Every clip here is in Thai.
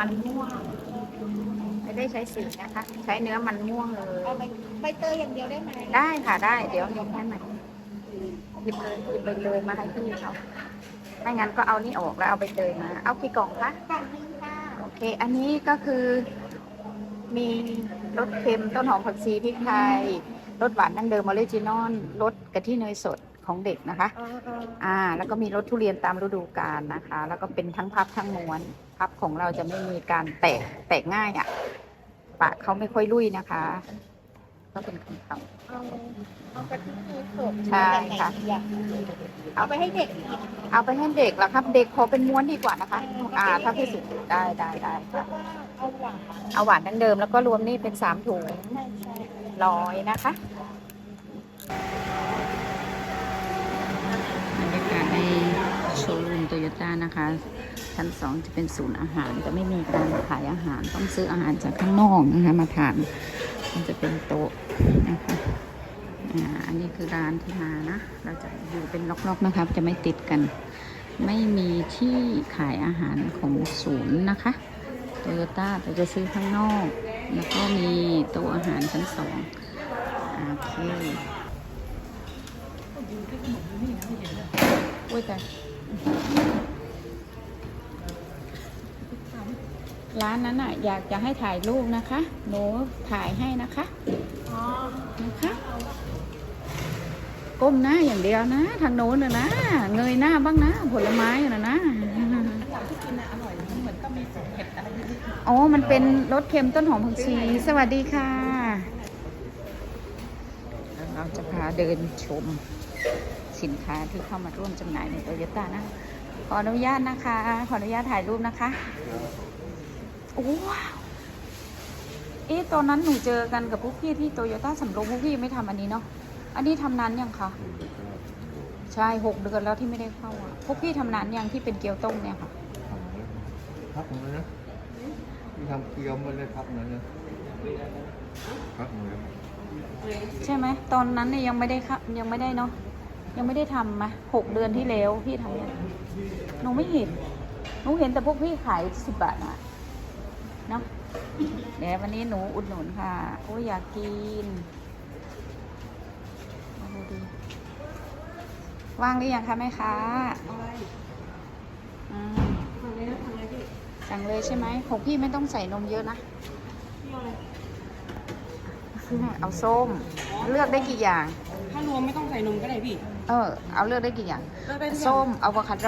มันม่วง ไม่ได้ใช้สีนะคะ ใช้เนื้อมันม่วงเลย เอาใบใบเตยอย่างเดียวได้ไหมได้ค่ะได้ เดี๋ยวหยิบให้ใหม่หยิบเลยหยิบไปเลยมาให้พี่เขาไม่งั้นก็เอานี่ออกแล้วเอาไปเตยมา เอากี่กล่องคะ กล่องนึงค่ะ โอเค อันนี้ก็คือ มีรสเค็มต้นหอมผักชีพริกไทย รสหวานดั้งเดิมออริจินอล รสกะทิเนยสดของเด็กนะคะเออเอออ่า แล้วก็มีรสทุเรียนตามฤดูกาลนะคะ แล้วก็เป็นทั้งพับทั้งม้วน พับของเราจะไม่มีการแตกแตกง่ายอะ่ะปากเขาไม่ค่อยลุยนะคะ ก็เป็นคำคเอาเอากะทิเนยสดใช่ค่ะแบบไหนดีอะเอาไปให้เด็กกินำเอาไปให้เด็กแล้วครับ เด็กขอเป็นม้วนดีกว่านะคะ อ่า ถ้าพี่สุดได้ได้ได้แล้วก็เอาหวานเอาหวานดั้งเดิมแล้วก็รวมนี่เป็นสามถุงใช่ใช่ร้อยนะคะบรรยากาศในโชว์รูมโตโยต้านะคะ ชั้นสองจะเป็นศูนย์อาหารจะไม่มีการขายอาหารต้องซื้ออาหารจากข้างนอกนะคะมาทานมันจะเป็นโต๊ะนะคะอันนี้คือร้านที่มานะ เราจะอยู่เป็นล็อกๆนะครับ จะไม่ติดกัน ไม่มีที่ขายอาหารของศูนย์นะคะโตโยต้าเราจะซื้อข้างนอก แล้วก็มีโต๊ะอาหารชั้นสองโอเคอุ้ยแต่ ร้านนั้นอะอยากจะให้ถ่ายรูปนะคะ หนูถ่ายให้นะคะนะคะ ก้มหน้าอย่างเดียวนะ ทางโน้นน่ะนะเงยหน้าบ้างนะ ผลไม้นะนะอะอร่อยมันเหมือนก็มีเผ็ดอะไรอ๋อ มันเป็นรสเค็มต้นหอมผักชี สวัสดีค่ะ เราจะพาเดินชมสินค้าที่เข้ามาร่วมจำหน่ายในโตโยต้านะ ขออนุญาตนะคะ ขออนุญาตถ่ายรูปนะคะ โอ้ว้าวเอ๊ะตอนนั้นหนูเจอกันกับพวกพี่ที่โตโยต้าสำโรงพวกพี่ยังไม่ทำอันนี้เนาะอันนี้ทำนานยังคะใช่หกเดือนแล้วที่ไม่ได้เข้าอะพวกพี่ทำนานยังที่เป็นเกี๊ยวต้มเนี่ยค่ะพักหมดแล้วนะมีทำเกี๊ยวมาเลยพักหมดแล้วนะพักหมดแล้วใช่ไหมตอนนั้นเนี่ยยังไม่ได้ค่ะยังไม่ได้เนาะยังไม่ได้ทำมาหกเดือนที่แล้วพี่ทำยังหนูไม่เห็นหนูเห็นแต่พวกพี่ขายสิบบาทนะ เนาะเดี๋ยววันนี้หนูอุดหนุนค่ะ โอ้ยอยากกินมาดูดิว่างหรือยังคะแม่ค้าๆอะไรอืมทำเลยนะทำเลยพี่สั่งเลยใช่ไหมของพี่ไม่ต้องใส่นมเยอะนะพี่เอาอะไรเอาส้ม เลือกได้กี่อย่าง ถ้ารวมไม่ต้องใส่นมก็ได้พี่ เออ เอาเลือกได้กี่อย่างเลือกได้ทุกอย่างส้มอะโวคาโด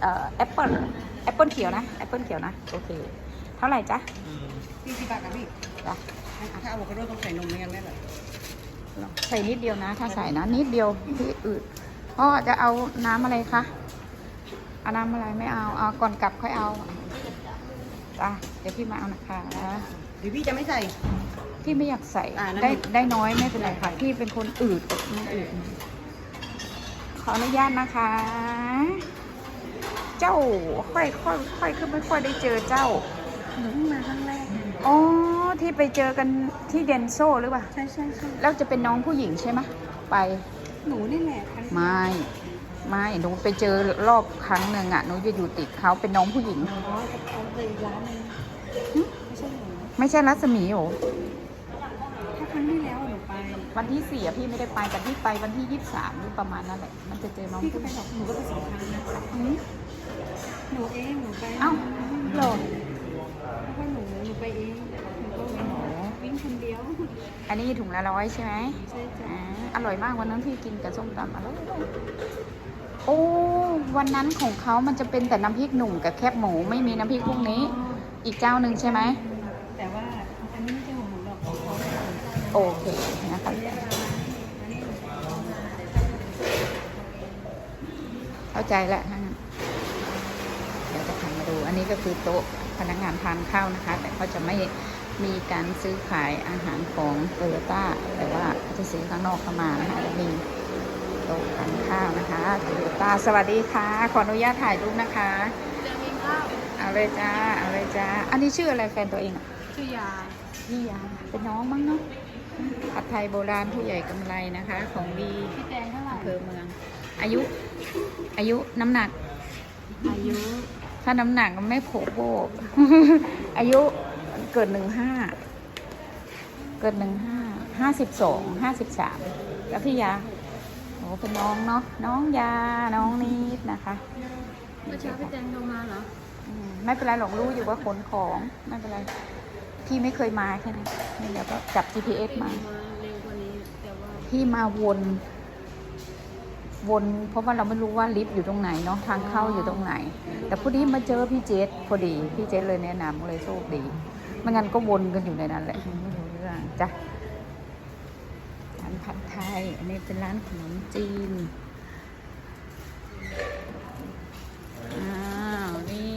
เอ่อแอปเปิลแอปเปิลเขียวนะ แอปเปิลเขียวนะ โอเค เท่าไหร่จ๊ะสี่สิบบาทกับพี่จ้ะถ้าอะโวคาโดต้องใส่นมไม่งั้นไม่อร่อยใส่นิดเดียวนะ ถ้าใส่นะ นิดเดียวพี่อืดพ่อจะเอาน้ำอะไรคะเอาน้ำอะไรไม่เอาเอาก่อนกลับค่อยเอาจ้ะเดี๋ยวพี่มาเอานะคะหรือพี่จะไม่ใส่ พี่ไม่อยากใส่อ่านั่นได้ได้น้อยไม่เป็นไรค่ะพี่เป็นคนอืดไม่อืดขออนุญาตนะคะ เจ้าค่อยค่อยค่อยคือไม่ค่อยได้เจอเจ้า หนูเพิ่งมาครั้งแรกอ๋อที่ไปเจอกันที่เดนโซหรือเปล่าใช่ใช่ใช่แล้วจะเป็นน้องผู้หญิงใช่ไหมไปหนูนี่แหละครั้งแรกไม่ไม่หนูไปเจอรอบครั้งหนึ่งอะหนูจะอยู่ติดเขาเป็นน้องผู้หญิง อ๋อจะเอาไปร้านนึงหึไม่ใช่หนูไม่ใช่รัศมีโหถ้าครั้งที่แล้วหนูไปวันที่สี่อะพี่ไม่ได้ไปแต่พี่ไปวันที่ยี่สิบสามหรือประมาณนั้นแหละมันจะเจอน้องพี่ก็ผู้ไปหญิงสองหนูก็ไปสองครั้งนะอืมหนูเองหนูไป เอ้าเหรอ เพราะว่าหนูหนูไปเองหนูก็วิ่งวิ่งคนเดียว อันนี้ถุงละร้อยใช่ไหมใช่จ้ะอ่าอร่อยมากวันนั้นพี่กินกับส้มตำอร่อยโอ้วันนั้นของเขามันจะเป็นแต่น้ำพริกหนุ่มกับแคบหมูไม่มีน้ำพริกพวกนี้ อีกเจ้าหนึ่งใช่ไหมแต่ว่าอันนี้ไม่ใช่ของหนูหรอกของเขาเนี่ยโอเคนะคะเข้าใจแล้วถ้างั้นเดี๋ยวจะทำมาดู อันนี้ก็คือโต๊ะพนักงานทานข้าวนะคะ แต่เขาจะไม่ มีการซื้อขายอาหารของโตโยต้าแต่ว่าเขาจะซื้อข้างนอกเข้ามานะคะจะมีโต๊ะทานข้าวนะคะโตโยต้าสวัสดีค่ะ ขออนุญาตถ่ายรูปนะคะจะมีข้าวเอาเลยจ้าเอาเลยจ้าอันนี้ชื่ออะไรแฟนตัวเองอะชื่อยาพี่ยาเป็นน้องมั้งเนาะผัดไทยโบราณผู้ใหญ่กำไรนะคะ ของดีพี่แตงเท่าไหร่อำเภอเมือง อายุ อายุน้ำหนัก อายุเท่าถ้าน้ำหนักมันไม่โผล่โบกอายุ เกิดหนึ่งห้าเกิดหนึ่งห้าห้าสิบสองห้าสิบสามแล้วพี่ยาโอ้เป็นน้องเนาะน้องยาน้องนิดนะคะเมื่อเช้าพี่แตงโทรมาเหรออืมไม่เป็นไรหรอกรู้อยู่ว่าขนของไม่เป็นไรพี่ไม่เคยมาแค่นั้นนี่เดี๋ยวก็จับ GPS มา มาเร็วกว่านี้แต่ว่าพี่มาวน วน เพราะว่าเราไม่รู้ว่าลิฟต์อยู่ตรงไหนเนาะทางเข้าอยู่ตรงไหน แต่พอดีมาเจอพี่เจษพอดี พี่เจษเลยแนะนำเลยโชคดี ไม่งั้นก็วนกันอยู่ในนั้นแหละไม่รู้เรื่องจ้ะร้านผัดไทย อันนี้เป็นร้านขนมจีนอ้าวนี่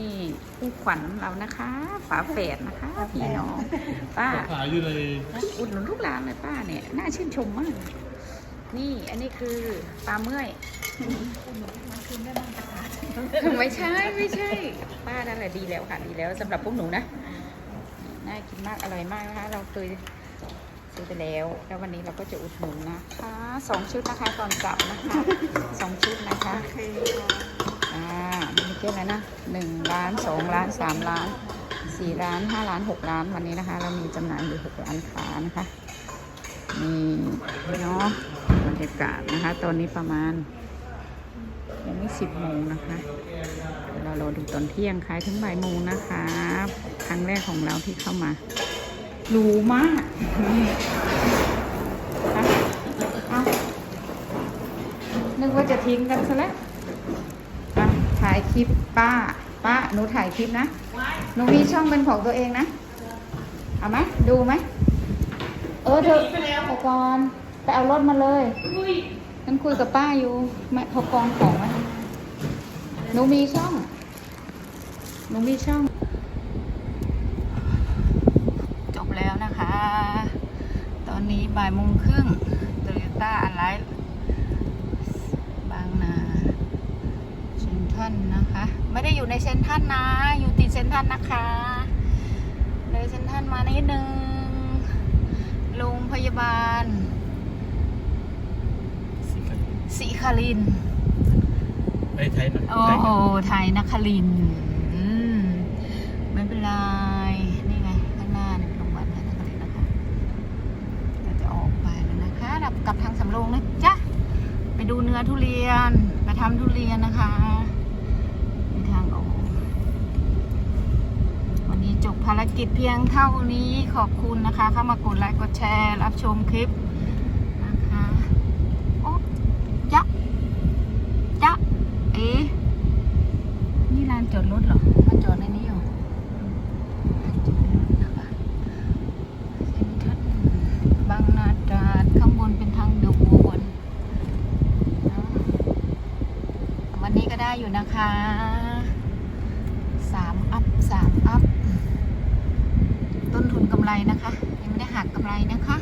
คู่ขวัญเรานะคะ ฝาแฝดนะคะพี่น้องป้าขายอยู่ในอุดหนุนทุกร้านเลยป้าเนี่ยน่าชื่นชมมาก นี่อันนี้คือปลาเมื่อยไม่ใช่ไม่ใช่ ป้านั่นแหละดีแล้วค่ะดีแล้วสำหรับพวกหนูนะ น่ากินมากอร่อยมากนะคะ เราเคยซื้อไปแล้ว แล้ววันนี้เราก็จะอุดหนุนนะคะสองชุดนะคะก่อนกลับนะคะสองชุดนะคะอ่านี่เรียกอะไรนะหนึ่งล้านสองล้านสามล้านสี่ล้านห้าล้านหกล้านวันนี้นะคะ เรามีจำหน่ายอยู่หกล้านค้านะคะนี่เนาะบรรยากาศนะคะ ตอนนี้ประมาณยังไม่สิบโมงนะคะเดี๋ยวเรารอดูตอนเที่ยงขายถึงบ่ายโมงนะคะครั้งแรกของเราที่เข้ามาหรูมากนึกว่าจะทิ้งกันซะแล้วถ่ายคลิปป้า ป้าหนูถ่ายคลิปนะหนูมีช่องเป็นของตัวเองนะเอาไหมดูไหมเออเธอขอก่อนไปเอารถมาเลยฉันคุยกับป้าอยู่แม่ขากองของไว้หนูมีช่อง หนูมีช่อง จบแล้วนะคะ ตอนนี้บ่ายโมงครึ่งโตโยต้าอะไรบางนาเซนทรันนะคะ ไม่ได้อยู่ในเซนทรันนะ อยู่ติดเซนทรันนะคะ เลยเซนทรันมานิดนึงโรงพยาบาลศรีคารินทร์ไอ้ไทยนะโอ้โหไทยนครินทร์ โรงนะจ๊ะ ไปดูเนื้อทุเรียน ไปทำทุเรียนนะคะในทางออกวันนี้จบภารกิจเพียงเท่านี้ขอบคุณนะคะ เข้ามากดไลค์กดแชร์ รับชมคลิปนะคะโอ๊ะจ๊ะจ๊ะเอ๊นี่ลานจอดรถเหรอมาจอดในนี้เหรอลานจอดรถนะคะเซ็นทรัลบางนาตราดข้างบนเป็นทางด่วนเนอะวันนี้ก็ได้ อยู่นะคะสามอัพสามอัพ ต้นทุนกำไรนะคะ ยังไม่ได้หักกำไรนะคะ